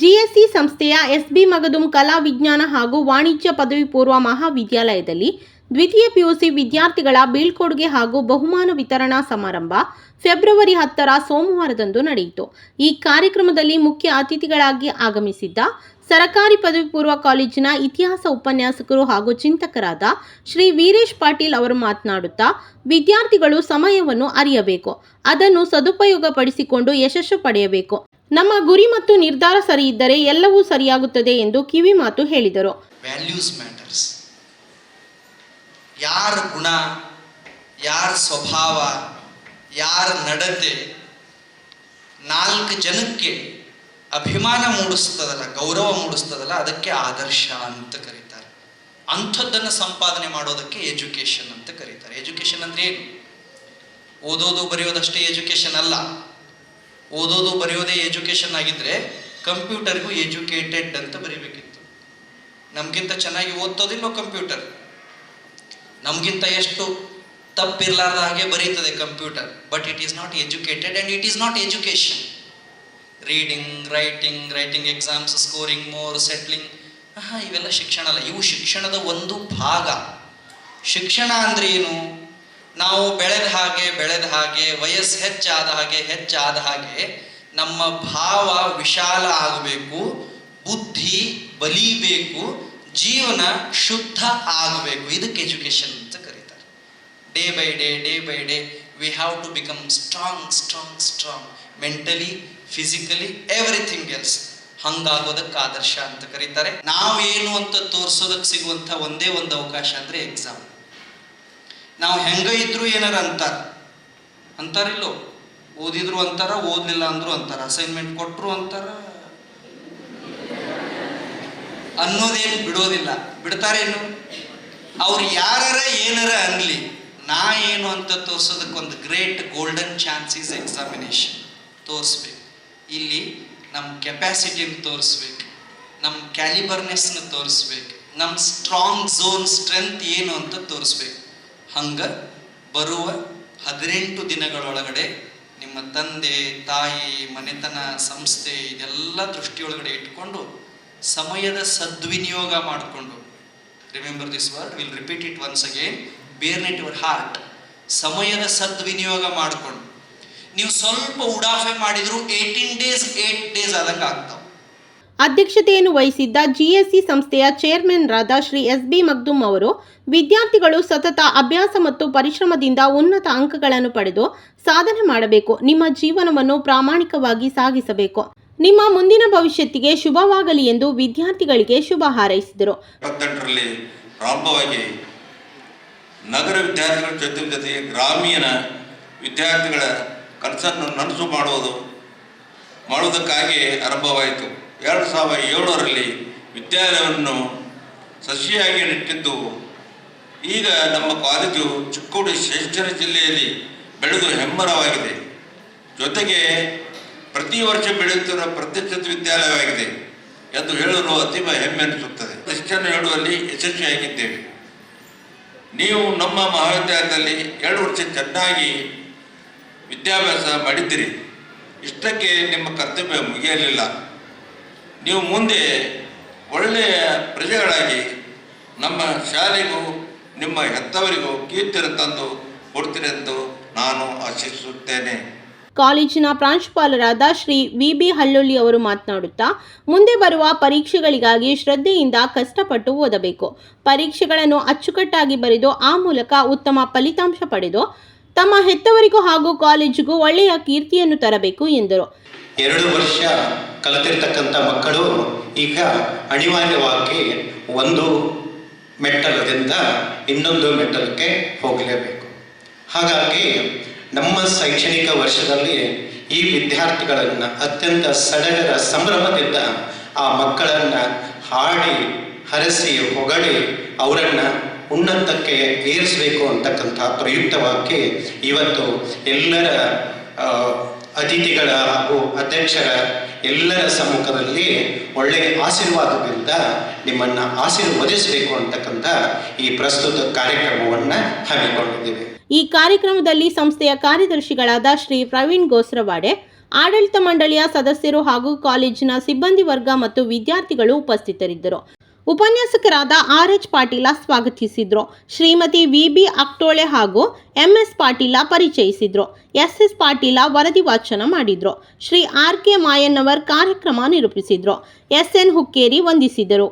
GSC ಸಂಸ್ಥೆಯ SB Magadum ಕಲಾ ವಿಜ್ಞಾನ ಹಾಗೂ ವಾಣಿಜ್ಯ ಪದವಿ ಪೂರ್ವ ಮಹಾವಿದ್ಯಾಲಯದಲ್ಲಿ ದ್ವಿತೀಯ ಪಿಯುಸಿ ವಿದ್ಯಾರ್ಥಿಗಳ ಬೀಳ್ಕೊಡುಗೆ ಹಾಗೂ ಬಹುಮಾನ ವಿತರಣಾ ಸಮಾರಂಭ ಫೆಬ್ರವರಿ ಹತ್ತರ ಸೋಮವಾರದಂದು ನಡೆಯಿತು. ಈ ಕಾರ್ಯಕ್ರಮದಲ್ಲಿ ಮುಖ್ಯ ಅತಿಥಿಗಳಾಗಿ ಆಗಮಿಸಿದ್ದ ಸರಕಾರಿ ಪದವಿ ಪೂರ್ವ ಕಾಲೇಜಿನ ಇತಿಹಾಸ ಉಪನ್ಯಾಸಕರು ಹಾಗೂ ಚಿಂತಕರಾದ ಶ್ರೀ ವೀರೇಶ್ ಪಾಟೀಲ್ ಅವರು ಮಾತನಾಡುತ್ತಾ, ವಿದ್ಯಾರ್ಥಿಗಳು ಸಮಯವನ್ನು ಅರಿಯಬೇಕು, ಅದನ್ನು ಸದುಪಯೋಗಪಡಿಸಿಕೊಂಡು ಯಶಸ್ಸು ಪಡೆಯಬೇಕು. ನಮ್ಮ ಗುರಿ ಮತ್ತು ನಿರ್ಧಾರ ಸರಿ ಇದ್ದರೆ ಎಲ್ಲವೂ ಸರಿಯಾಗುತ್ತದೆ ಎಂದು ಕಿವಿ ಮಾತು ಹೇಳಿದರು. ವ್ಯಾಲ್ಯೂಸ್ ಮ್ಯಾಟರ್ಸ್ ಯಾರ ಗುಣ, ಯಾರ ಸ್ವಭಾವ, ಯಾರ ನಡತೆ ನಾಲ್ಕು ಜನಕ್ಕೆ ಅಭಿಮಾನ ಮೂಡಿಸ್ತದಲ್ಲ, ಗೌರವ ಮೂಡಿಸ್ತದಲ್ಲ, ಅದಕ್ಕೆ ಆದರ್ಶ ಅಂತ ಕರೀತಾರೆ. ಅಂಥದ್ದನ್ನು ಸಂಪಾದನೆ ಮಾಡೋದಕ್ಕೆ ಎಜುಕೇಷನ್ ಅಂತ ಕರೀತಾರೆ. ಎಜುಕೇಷನ್ ಅಂದ್ರೆ ಏನು? ಓದೋದು ಬರೆಯೋದಷ್ಟೇ ಎಜುಕೇಷನ್ ಅಲ್ಲ. ಓದೋದು, ಬರೆಯೋದೇ ಎಜುಕೇಷನ್ ಆಗಿದ್ರೆ ಕಂಪ್ಯೂಟರ್ಗೂ ಎಜುಕೇಟೆಡ್ ಅಂತ ಬರೀಬೇಕಿತ್ತು. ನಮಗಿಂತ ಚೆನ್ನಾಗಿ ಓದ್ತೋದಿಲ್ಲೋ ಕಂಪ್ಯೂಟರ್? ನಮಗಿಂತ ಎಷ್ಟು ತಪ್ಪಿರ್ಲಾರ್ದ ಹಾಗೆ ಬರೀತದೆ computer. But it is not educated and it is not education reading writing writing exams scoring more settling ಇವೆಲ್ಲ ಶಿಕ್ಷಣ ಅಲ್ಲ. ಇವು ಶಿಕ್ಷಣದ ಒಂದು ಭಾಗ. ಶಿಕ್ಷಣ ಅಂದ್ರೆ ಏನು? ನಾವು ಬೆಳೆದ ಹಾಗೆ ಬೆಳೆದ ಹಾಗೆ, ವಯಸ್ಸು ಹೆಚ್ಚಾದ ಹಾಗೆ ಹೆಚ್ಚಾದ ಹಾಗೆ ನಮ್ಮ ಭಾವ ವಿಶಾಲ ಆಗಬೇಕು, ಬುದ್ಧಿ ಬಲಿಬೇಕು, ಜೀವನ ಶುದ್ಧ ಆಗಬೇಕು. ಇದಕ್ಕೆ ಎಜುಕೇಶನ್ ಅಂತ ಕರೀತಾರೆ. Day by day day by day we have to become strong strong strong mentally physically everything else ಹಂಗಾಗೋದಕ್ಕೆ ಆದರ್ಶ ಅಂತ ಕರೀತಾರೆ. ನಾವೇನು ಅಂತ ತೋರಿಸೋದಕ್ಕೆ ಸಿಗುವಂಥ ಒಂದೇ ಒಂದು ಅವಕಾಶ ಅಂದರೆ ಎಕ್ಸಾಮ್ ನಾವು ಹೆಂಗ ಇದ್ರು ಏನಾರ ಅಂತಾರ. ಅಂತಾರಿಲ್ಲೋ. ಓದಿದ್ರು ಅಂತಾರ, ಓದ್ಲಿಲ್ಲ ಅಂದ್ರು ಅಂತಾರ. ಅಸೈನ್ಮೆಂಟ್ ಕೊಟ್ಟರು ಅಂತಾರ. ಅನ್ನೋದೇನು ಬಿಡೋದಿಲ್ಲ. ಬಿಡ್ತಾರೇನು? ಅವ್ರು ಯಾರ ಏನಾರ ಅನ್ಲಿ, ನಾ ಏನು ಅಂತ ತೋರ್ಸೋದಕ್ಕೊಂದು ಗ್ರೇಟ್ ಗೋಲ್ಡನ್ ಚಾನ್ಸಸ್ ಎಕ್ಸಾಮಿನೇಷನ್ ತೋರಿಸ್ಬೇಕು. ಇಲ್ಲಿ ನಮ್ಮ ಕೆಪ್ಯಾಸಿಟಿನ ತೋರಿಸ್ಬೇಕು. ನಮ್ಮ ಕ್ಯಾಲಿಬರ್ನೆಸ್ನ ತೋರಿಸ್ಬೇಕು. ನಮ್ಮ ಸ್ಟ್ರಾಂಗ್ ಝೋನ್ ಸ್ಟ್ರೆಂತ್ ಏನು ಅಂತ ತೋರಿಸ್ಬೇಕು. ಹಂಗ ಬರುವ ಹದಿನೆಂಟು ದಿನಗಳೊಳಗಡೆ ನಿಮ್ಮ ತಂದೆ, ತಾಯಿ, ಮನೆತನ, ಸಂಸ್ಥೆ, ಇದೆಲ್ಲ ದೃಷ್ಟಿಯೊಳಗಡೆ ಇಟ್ಕೊಂಡು ಸಮಯದ ಸದ್ವಿನಿಯೋಗ ಮಾಡಿಕೊಂಡು remember this word will repeat it once again burn it your heart ಸಮಯದ ಸದ್ವಿನಿಯೋಗ ಮಾಡಿಕೊಂಡು. ನೀವು ಸ್ವಲ್ಪ ಉಡಾಫೆ ಮಾಡಿದ್ರು ಏಯ್ಟೀನ್ ಡೇಸ್ ಏಟ್ ಡೇಸ್ ಆದಂಗೆ ಆಗ್ತಾವೆ. ಅಧ್ಯಕ್ಷತೆಯನ್ನು ವಹಿಸಿದ್ದ ಜಿಎಸ್ಸಿ ಸಂಸ್ಥೆಯ ಚೇರ್ಮನ್ರಾದ ಶ್ರೀ ಎಸ್ ಬಿ ಮಗ್ದುಮ್ ಅವರು ವಿದ್ಯಾರ್ಥಿಗಳು ಸತತ ಅಭ್ಯಾಸ ಮತ್ತು ಪರಿಶ್ರಮದಿಂದ ಉನ್ನತ ಅಂಕಗಳನ್ನು ಪಡೆದು ಸಾಧನೆ ಮಾಡಬೇಕು. ನಿಮ್ಮ ಜೀವನವನ್ನು ಪ್ರಾಮಾಣಿಕವಾಗಿ ಸಾಗಿಸಬೇಕು. ನಿಮ್ಮ ಮುಂದಿನ ಭವಿಷ್ಯತ್ತಿಗೆ ಶುಭವಾಗಲಿ ಎಂದು ವಿದ್ಯಾರ್ಥಿಗಳಿಗೆ ಶುಭ ಹಾರೈಸಿದರು. ನಗರ ವಿದ್ಯಾರ್ಥಿಗಳ ಜೊತೆ ಗ್ರಾಮೀಣ ವಿದ್ಯಾರ್ಥಿಗಳ ಕನಸನ್ನು ನನಸು ಮಾಡುವುದು, ಮಾಡುವುದಕ್ಕಾಗಿ ಆರಂಭವಾಯಿತು. ಎರಡು ಸಾವಿರದ ಏಳರಲ್ಲಿ ವಿದ್ಯಾಲಯವನ್ನು ಸಸಿಯಾಗಿ ನೆಟ್ಟಿದ್ದು. ಈಗ ನಮ್ಮ ಕಾಲೇಜು ಚಿಕ್ಕೋಡಿ ಶೇಷ್ಠರ ಜಿಲ್ಲೆಯಲ್ಲಿ ಬೆಳೆದು ಹೆಮ್ಮರವಾಗಿದೆ. ಜೊತೆಗೆ ಪ್ರತಿ ವರ್ಷ ಬೆಳೆಯುತ್ತಿರುವ ಪ್ರತಿಷ್ಠಿತ ವಿದ್ಯಾಲಯವಾಗಿದೆ ಎಂದು ಹೇಳಲು ಅತೀವ ಹೆಮ್ಮೆ ಅನಿಸುತ್ತದೆ. ಶಿಕ್ಷಣ ಹೇಳುವಲ್ಲಿ ಯಶಸ್ವಿಯಾಗಿದ್ದೇವೆ ನೀವು ನಮ್ಮ ಮಹಾವಿದ್ಯಾಲಯದಲ್ಲಿ ಎರಡು ವರ್ಷ ಚೆನ್ನಾಗಿ ವಿದ್ಯಾಭ್ಯಾಸ ಮಾಡಿದ್ದೀರಿ. ಇಷ್ಟಕ್ಕೆ ನಿಮ್ಮ ಕರ್ತವ್ಯ ಮುಗಿಯಲಿಲ್ಲ. ನೀವು ಮುಂದೆ ಒಳ್ಳೆಯ ಪ್ರಜೆಗಳಾಗಿ ನಮ್ಮ ಶಾಲೆಗೂ, ನಿಮ್ಮ ಹೆತ್ತವರಿಗೂ ಕೀರ್ತಿಯನ್ನು ತಂದು ಕೊಡ್ತೀರೆಂದು ನಾನು ಆಶಿಸುತ್ತೇನೆ. ಕಾಲೇಜಿನ ಪ್ರಾಂಶುಪಾಲರಾದ ಶ್ರೀ ವಿ ಬಿ ಹಲ್ಲೊಳ್ಳಿ ಅವರು ಮಾತನಾಡುತ್ತಾ, ಮುಂದೆ ಬರುವ ಪರೀಕ್ಷೆಗಳಿಗಾಗಿ ಶ್ರದ್ಧೆಯಿಂದ ಕಷ್ಟಪಟ್ಟು ಓದಬೇಕು. ಪರೀಕ್ಷೆಗಳನ್ನು ಅಚ್ಚುಕಟ್ಟಾಗಿ ಬರೆದು, ಆ ಮೂಲಕ ಉತ್ತಮ ಫಲಿತಾಂಶ ಪಡೆದು ತಮ್ಮ ಹೆತ್ತವರಿಗೂ ಹಾಗೂ ಕಾಲೇಜಿಗೂ ಒಳ್ಳೆಯ ಕೀರ್ತಿಯನ್ನು ತರಬೇಕು ಎಂದರು. ಎರಡು ವರ್ಷ ಕಲಿತಿರ್ತಕ್ಕಂಥ ಮಕ್ಕಳು ಈಗ ಅನಿವಾರ್ಯವಾಗಿ ಒಂದು ಮೆಟ್ಟಲದಿಂದ ಇನ್ನೊಂದು ಮೆಟ್ಟಲಕ್ಕೆ ಹೋಗಲೇಬೇಕು. ಹಾಗಾಗಿ ನಮ್ಮ ಶೈಕ್ಷಣಿಕ ವರ್ಷದಲ್ಲಿ ಈ ವಿದ್ಯಾರ್ಥಿಗಳನ್ನು ಅತ್ಯಂತ ಸಡಗರ ಸಂಭ್ರಮದಿಂದ ಆ ಮಕ್ಕಳನ್ನು ಹಾಡಿ, ಹರಸಿ, ಹೊಗಳಿ, ಅವರನ್ನು ಉನ್ನತಕ್ಕೆ ಏರಿಸಬೇಕು ಅಂತಕ್ಕಂಥ ವಾಕ್ಯ ಇವತ್ತು ಎಲ್ಲರ ಅತಿಥಿಗಳ ಹಾಗೂ ಅಧ್ಯಕ್ಷರ ಎಲ್ಲರ ಸಮ್ಮುಖದಲ್ಲಿ ಒಳ್ಳೆಯ ಆಶೀರ್ವಾದದಿಂದ ನಿಮ್ಮನ್ನು ಆಶೀರ್ವದಿಸಬೇಕು ಅಂತಕ್ಕಂಥ ಈ ಪ್ರಸ್ತುತ ಕಾರ್ಯಕ್ರಮವನ್ನು ಹಮ್ಮಿಕೊಂಡಿದ್ದೇವೆ. ಈ ಕಾರ್ಯಕ್ರಮದಲ್ಲಿ ಸಂಸ್ಥೆಯ ಕಾರ್ಯದರ್ಶಿಗಳಾದ ಶ್ರೀ ಪ್ರವೀಣ್ ಗೋಸ್ರವಾಡೆ, ಆಡಳಿತ ಮಂಡಳಿಯ ಸದಸ್ಯರು ಹಾಗೂ ಕಾಲೇಜಿನ ಸಿಬ್ಬಂದಿ ವರ್ಗ ಮತ್ತು ವಿದ್ಯಾರ್ಥಿಗಳು ಉಪಸ್ಥಿತರಿದ್ದರು. ಉಪನ್ಯಾಸಕರಾದ ಆರ್ ಎಚ್ ಪಾಟೀಲ ಸ್ವಾಗತಿಸಿದ್ರು. ಶ್ರೀಮತಿ ವಿ ಬಿ ಅಕ್ಟೋಳೆ ಹಾಗೂ ಎಂ ಎಸ್ ಪಾಟೀಲ ಪರಿಚಯಿಸಿದ್ರು. ಎಸ್ ಎಸ್ ಪಾಟೀಲ ವರದಿ ವಾಚನ ಮಾಡಿದ್ರು. ಶ್ರೀ ಆರ್ ಕೆ ಮಾಯನ್ನವರ್ ಕಾರ್ಯಕ್ರಮ ನಿರೂಪಿಸಿದ್ರು. ಎಸ್ ಎನ್ ಹುಕ್ಕೇರಿ ವಂದಿಸಿದರು.